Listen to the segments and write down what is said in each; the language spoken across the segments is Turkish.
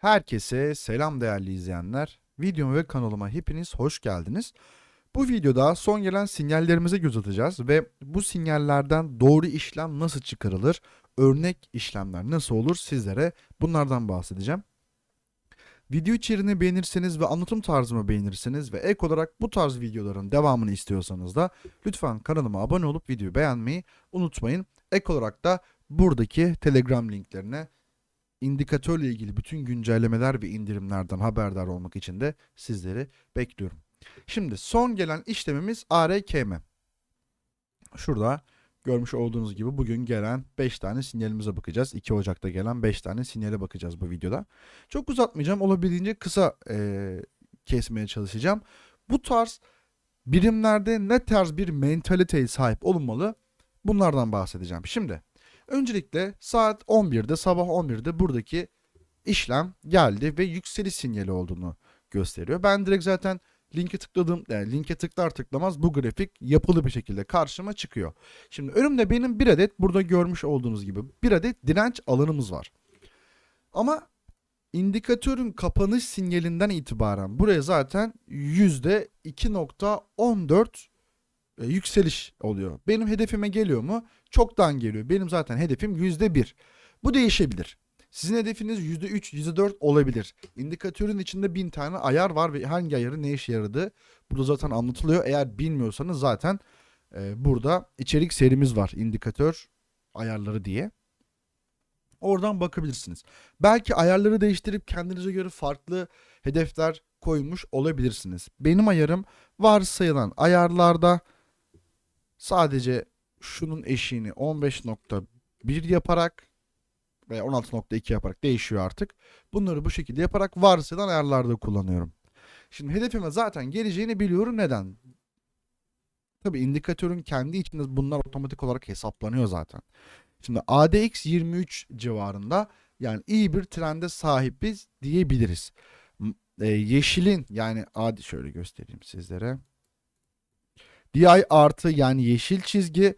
Herkese selam değerli izleyenler. Videoma ve kanalıma hepiniz hoş geldiniz. Bu videoda son gelen sinyallerimize göz atacağız ve bu sinyallerden doğru işlem nasıl çıkarılır, örnek işlemler nasıl olur sizlere bunlardan bahsedeceğim. Video içeriğini beğenirseniz ve anlatım tarzımı beğenirseniz ve ek olarak bu tarz videoların devamını istiyorsanız da lütfen kanalıma abone olup videoyu beğenmeyi unutmayın. Ek olarak da buradaki Telegram linklerine indikatörle ilgili bütün güncellemeler ve indirimlerden haberdar olmak için de sizleri bekliyorum. Şimdi son gelen işlemimiz ARKM. Şurada görmüş olduğunuz gibi bugün gelen 5 tane sinyalimize bakacağız. 2 Ocak'ta gelen 5 tane sinyale bakacağız bu videoda. Çok uzatmayacağım. Olabildiğince kısa eee, kesmeye çalışacağım. Bu tarz birimlerde ne tarz bir mentaliteye sahip olunmalı? Bunlardan bahsedeceğim. Şimdi Öncelikle saat 11'de sabah 11'de buradaki işlem geldi ve yükseliş sinyali olduğunu gösteriyor. Ben direkt zaten linke tıkladım. Yani linke tıklar tıklamaz bu grafik yapılı bir şekilde karşıma çıkıyor. Şimdi önümde benim bir adet burada görmüş olduğunuz gibi bir adet direnç alanımız var. Ama indikatörün kapanış sinyalinden itibaren buraya zaten %2.14 e, yükseliş oluyor. Benim hedefime geliyor mu? Çoktan geliyor. Benim zaten hedefim %1. Bu değişebilir. Sizin hedefiniz %3, %4 olabilir. İndikatörün içinde bin tane ayar var ve hangi ayarı ne işe yaradığı burada zaten anlatılıyor. Eğer bilmiyorsanız zaten e, burada içerik serimiz var. İndikatör ayarları diye. Oradan bakabilirsiniz. Belki ayarları değiştirip kendinize göre farklı hedefler koymuş olabilirsiniz. Benim ayarım varsayılan ayarlarda sadece şunun eşiğini 15.1 yaparak veya 16.2 yaparak değişiyor artık. Bunları bu şekilde yaparak varsayılan ayarlarda kullanıyorum. Şimdi hedefime zaten geleceğini biliyorum. Neden? Tabi indikatörün kendi içinde bunlar otomatik olarak hesaplanıyor zaten. Şimdi ADX 23 civarında yani iyi bir trende sahibiz diyebiliriz. M- e, yeşilin yani adi şöyle göstereyim sizlere. DI artı yani yeşil çizgi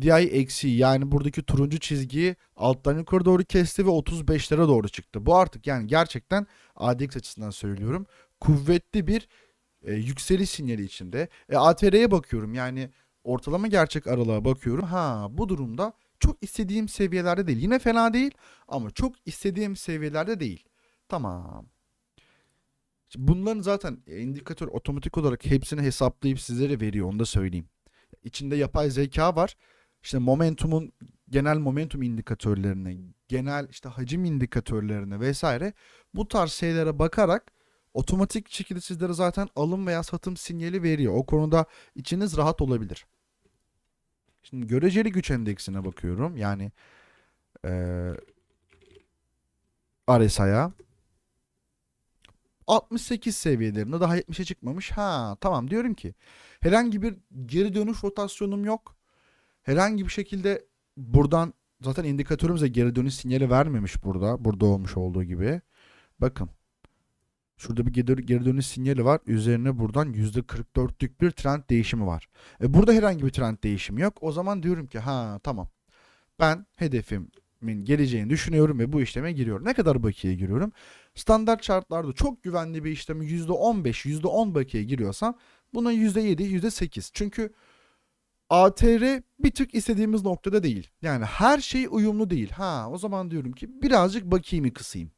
DI eksi yani buradaki turuncu çizgiyi alttan yukarı doğru kesti ve 35'lere doğru çıktı. Bu artık yani gerçekten ADX açısından söylüyorum. Kuvvetli bir e, yükseliş sinyali içinde. E, ATR'ye bakıyorum yani ortalama gerçek aralığa bakıyorum. Ha bu durumda çok istediğim seviyelerde değil. Yine fena değil ama çok istediğim seviyelerde değil. Tamam. Bunların zaten indikatör otomatik olarak hepsini hesaplayıp sizlere veriyor onu da söyleyeyim. İçinde yapay zeka var. İşte momentumun genel momentum indikatörlerine, genel işte hacim indikatörlerine vesaire bu tarz şeylere bakarak otomatik şekilde sizlere zaten alım veya satım sinyali veriyor. O konuda içiniz rahat olabilir. Şimdi göreceli güç endeksine bakıyorum. Yani eee RSI'ya. 68 seviyelerinde daha 70'e çıkmamış. Ha tamam diyorum ki herhangi bir geri dönüş rotasyonum yok. Herhangi bir şekilde buradan zaten indikatörümüze geri dönüş sinyali vermemiş burada. Burada olmuş olduğu gibi. Bakın. Şurada bir geri, dönüş sinyali var. Üzerine buradan %44'lük bir trend değişimi var. E burada herhangi bir trend değişimi yok. O zaman diyorum ki ha tamam. Ben hedefimin geleceğini düşünüyorum ve bu işleme giriyorum. Ne kadar bakiye giriyorum? Standart şartlarda çok güvenli bir işlemi %15, %10 bakiye giriyorsam buna %7, %8. Çünkü ATR bir tık istediğimiz noktada değil. Yani her şey uyumlu değil. Ha o zaman diyorum ki birazcık bakiyemi kısayım.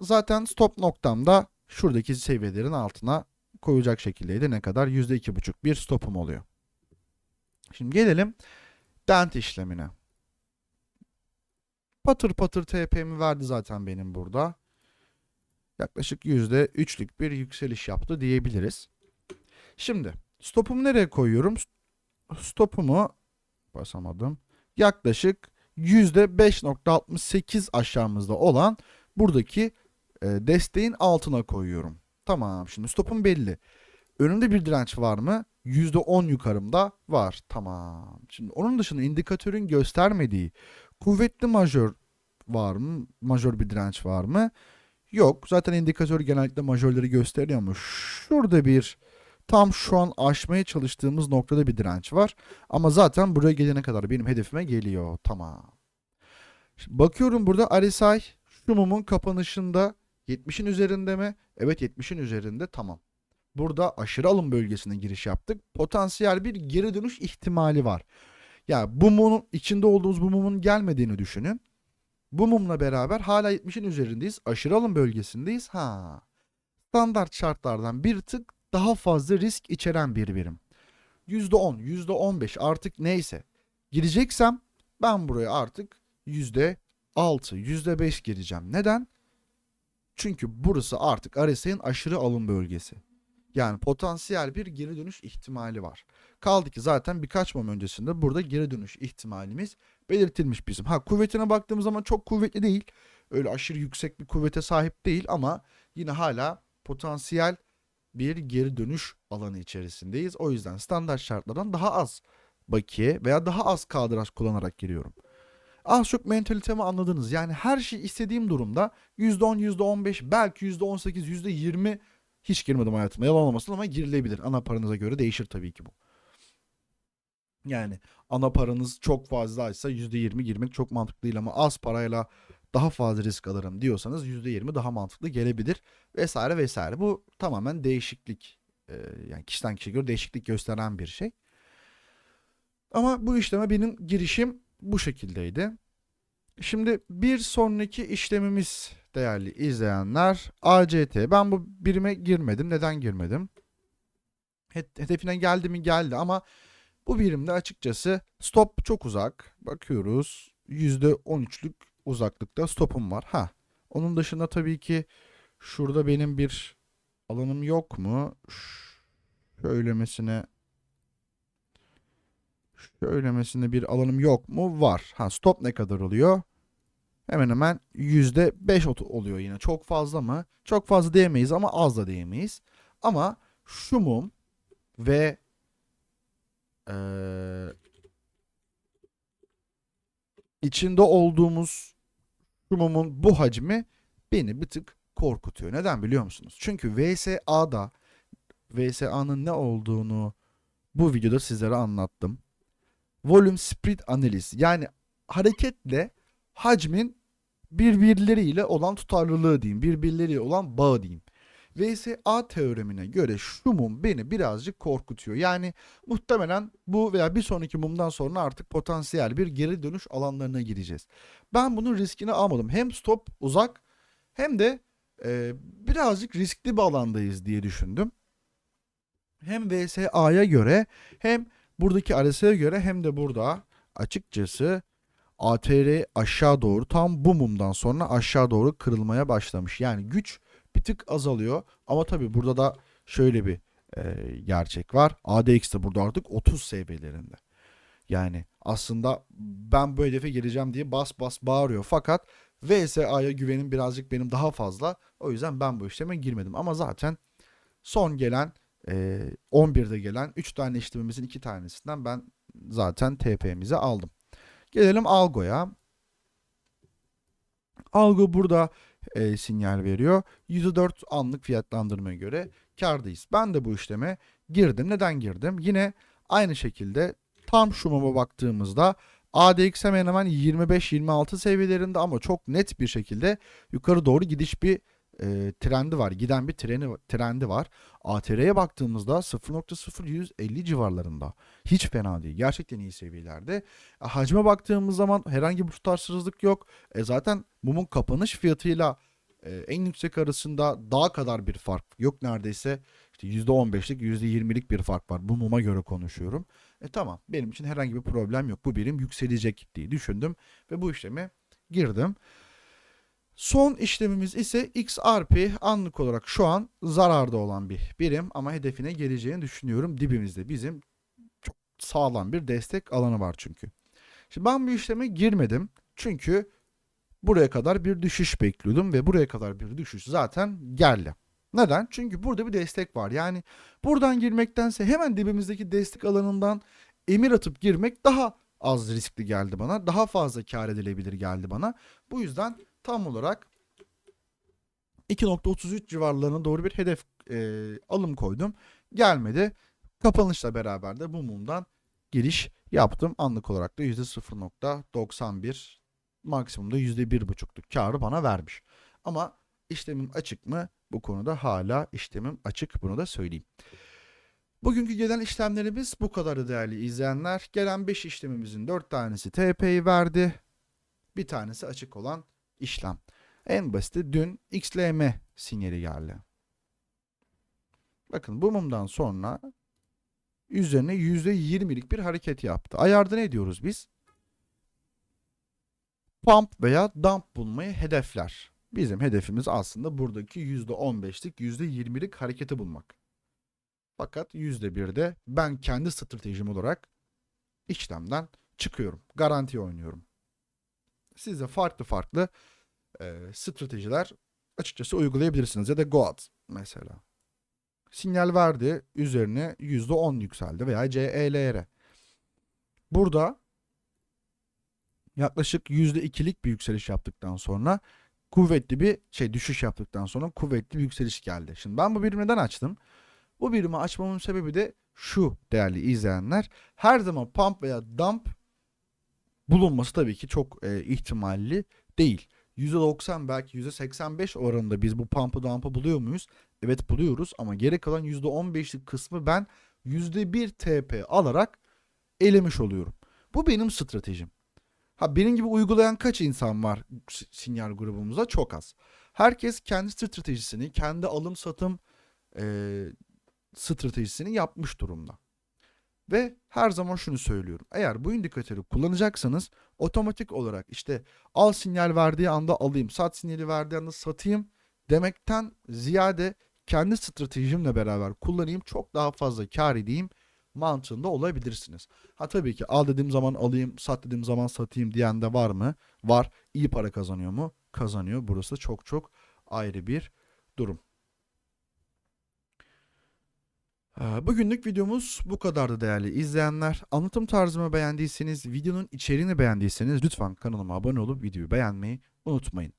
Zaten stop noktam da şuradaki seviyelerin altına koyacak şekildeydi. Ne kadar? %2,5 bir stopum oluyor. Şimdi gelelim dent işlemine. Patır patır TP'mi verdi zaten benim burada. Yaklaşık %3'lük bir yükseliş yaptı diyebiliriz. Şimdi stopumu nereye koyuyorum? Stopumu basamadım. Yaklaşık %5.68 aşağımızda olan buradaki e, desteğin altına koyuyorum. Tamam şimdi stopum belli. Önümde bir direnç var mı? %10 yukarımda var. Tamam. Şimdi onun dışında indikatörün göstermediği kuvvetli majör var mı? Majör bir direnç var mı? Yok. Zaten indikatör genellikle majörleri gösteriyor ama şurada bir tam şu an aşmaya çalıştığımız noktada bir direnç var. Ama zaten buraya gelene kadar benim hedefime geliyor. Tamam. Şimdi bakıyorum burada RSI Şu mumun kapanışında 70'in üzerinde mi? Evet 70'in üzerinde tamam. Burada aşırı alım bölgesine giriş yaptık. Potansiyel bir geri dönüş ihtimali var. Ya bu mumun içinde olduğumuz bu mumun gelmediğini düşünün. Bu mumla beraber hala 70'in üzerindeyiz. Aşırı alım bölgesindeyiz. Ha. Standart şartlardan bir tık daha fazla risk içeren bir birim. %10, %15 artık neyse. Gireceksem ben buraya artık %6, %5 gireceğim. Neden? Çünkü burası artık RSI'nin aşırı alım bölgesi. Yani potansiyel bir geri dönüş ihtimali var. Kaldı ki zaten birkaç mum öncesinde burada geri dönüş ihtimalimiz belirtilmiş bizim. Ha kuvvetine baktığımız zaman çok kuvvetli değil. Öyle aşırı yüksek bir kuvvete sahip değil ama yine hala potansiyel bir geri dönüş alanı içerisindeyiz. O yüzden standart şartlardan daha az bakiye veya daha az kadraj kullanarak giriyorum. Az çok mentalitemi anladınız. Yani her şey istediğim durumda %10, %15, belki %18, %20 hiç girmedim hayatıma. Yalan olmasın ama girilebilir. Ana paranıza göre değişir tabii ki bu. Yani ana paranız çok fazlaysa %20 girmek çok mantıklı değil ama az parayla daha fazla risk alırım diyorsanız %20 daha mantıklı gelebilir vesaire vesaire. Bu tamamen değişiklik e, yani kişiden kişiye göre değişiklik gösteren bir şey. Ama bu işleme benim girişim bu şekildeydi. Şimdi bir sonraki işlemimiz değerli izleyenler ACT. Ben bu birime girmedim. Neden girmedim? Hedefine geldi mi geldi ama bu birimde açıkçası stop çok uzak. Bakıyoruz %13'lük uzaklıkta stopum var. Ha. Onun dışında tabii ki şurada benim bir alanım yok mu? Şöylemesine Şöylemesine bir alanım yok mu? Var. Ha stop ne kadar oluyor? Hemen hemen %5 oluyor yine. Çok fazla mı? Çok fazla diyemeyiz ama az da diyemeyiz. Ama şu mum ve ee, içinde olduğumuz şu mumun bu hacmi beni bir tık korkutuyor. Neden biliyor musunuz? Çünkü VSA'da VSA'nın ne olduğunu bu videoda sizlere anlattım. Volume Spread Analiz yani hareketle hacmin birbirleriyle olan tutarlılığı diyeyim, birbirleriyle olan bağı diyeyim. VSA teoremine göre şu mum beni birazcık korkutuyor. Yani muhtemelen bu veya bir sonraki mumdan sonra artık potansiyel bir geri dönüş alanlarına gireceğiz. Ben bunun riskini almadım. Hem stop uzak hem de e, birazcık riskli bir alandayız diye düşündüm. Hem VSA'ya göre hem buradaki RSI'ye göre hem de burada açıkçası ATR aşağı doğru tam bu mumdan sonra aşağı doğru kırılmaya başlamış. Yani güç bir tık azalıyor. Ama tabi burada da şöyle bir e, gerçek var. ADX de burada artık 30 seviyelerinde. Yani aslında ben bu hedefe geleceğim diye bas bas bağırıyor. Fakat VSA'ya güvenim birazcık benim daha fazla. O yüzden ben bu işleme girmedim. Ama zaten son gelen e, 11'de gelen 3 tane işlemimizin 2 tanesinden ben zaten TP'mizi aldım. Gelelim Algo'ya. Algo burada e, sinyal veriyor. %4 anlık fiyatlandırmaya göre kardayız. Ben de bu işleme girdim. Neden girdim? Yine aynı şekilde tam şu muma baktığımızda ADX hemen hemen 25-26 seviyelerinde ama çok net bir şekilde yukarı doğru gidiş bir e, trendi var. Giden bir treni, trendi var. ATR'ye baktığımızda 0.0150 civarlarında. Hiç fena değil. Gerçekten iyi seviyelerde. E, hacme baktığımız zaman herhangi bir tutarsızlık yok. E, zaten mumun kapanış fiyatıyla e, en yüksek arasında daha kadar bir fark yok neredeyse. İşte %15'lik %20'lik bir fark var. Bu muma göre konuşuyorum. E tamam benim için herhangi bir problem yok. Bu birim yükselecek diye düşündüm ve bu işlemi girdim. Son işlemimiz ise XRP anlık olarak şu an zararda olan bir birim ama hedefine geleceğini düşünüyorum. Dibimizde bizim çok sağlam bir destek alanı var çünkü. Şimdi ben bu işleme girmedim çünkü buraya kadar bir düşüş bekliyordum ve buraya kadar bir düşüş zaten geldi. Neden? Çünkü burada bir destek var. Yani buradan girmektense hemen dibimizdeki destek alanından emir atıp girmek daha az riskli geldi bana. Daha fazla kar edilebilir geldi bana. Bu yüzden tam olarak 2.33 civarlarına doğru bir hedef e, alım koydum. Gelmedi. Kapanışla beraber de bu mumdan giriş yaptım. Anlık olarak da %0.91 maksimumda %1,5'luk karı bana vermiş. Ama işlemim açık mı? Bu konuda hala işlemim açık. Bunu da söyleyeyim. Bugünkü gelen işlemlerimiz bu kadarı değerli izleyenler. Gelen 5 işlemimizin 4 tanesi TP'yi verdi. Bir tanesi açık olan işlem. En basiti dün XLM sinyali geldi. Bakın bu mumdan sonra üzerine %20'lik bir hareket yaptı. Ayarda ne diyoruz biz? Pump veya dump bulmayı hedefler. Bizim hedefimiz aslında buradaki %15'lik %20'lik hareketi bulmak. Fakat %1'de ben kendi stratejim olarak işlemden çıkıyorum. Garanti oynuyorum. Siz de farklı farklı e, stratejiler açıkçası uygulayabilirsiniz. Ya da Goat mesela. Sinyal verdi. Üzerine %10 yükseldi veya CELR. Burada yaklaşık %2'lik bir yükseliş yaptıktan sonra kuvvetli bir şey düşüş yaptıktan sonra kuvvetli bir yükseliş geldi. Şimdi ben bu birimi neden açtım? Bu birimi açmamın sebebi de şu değerli izleyenler. Her zaman pump veya dump bulunması tabii ki çok e, ihtimalli değil. %90 belki %85 oranında biz bu pump'ı dump'ı buluyor muyuz? Evet buluyoruz ama geri kalan %15'lik kısmı ben %1 TP alarak elemiş oluyorum. Bu benim stratejim. Ha benim gibi uygulayan kaç insan var sinyal grubumuzda? Çok az. Herkes kendi stratejisini, kendi alım satım e, stratejisini yapmış durumda. Ve her zaman şunu söylüyorum. Eğer bu indikatörü kullanacaksanız otomatik olarak işte al sinyal verdiği anda alayım, sat sinyali verdiği anda satayım demekten ziyade kendi stratejimle beraber kullanayım çok daha fazla kar edeyim mantığında olabilirsiniz. Ha tabii ki al dediğim zaman alayım, sat dediğim zaman satayım diyen de var mı? Var. İyi para kazanıyor mu? Kazanıyor. Burası çok çok ayrı bir durum. Ee, Bugünlük videomuz bu kadardı değerli izleyenler. Anlatım tarzımı beğendiyseniz, videonun içeriğini beğendiyseniz lütfen kanalıma abone olup videoyu beğenmeyi unutmayın.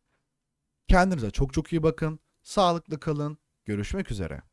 Kendinize çok çok iyi bakın. Sağlıklı kalın. Görüşmek üzere.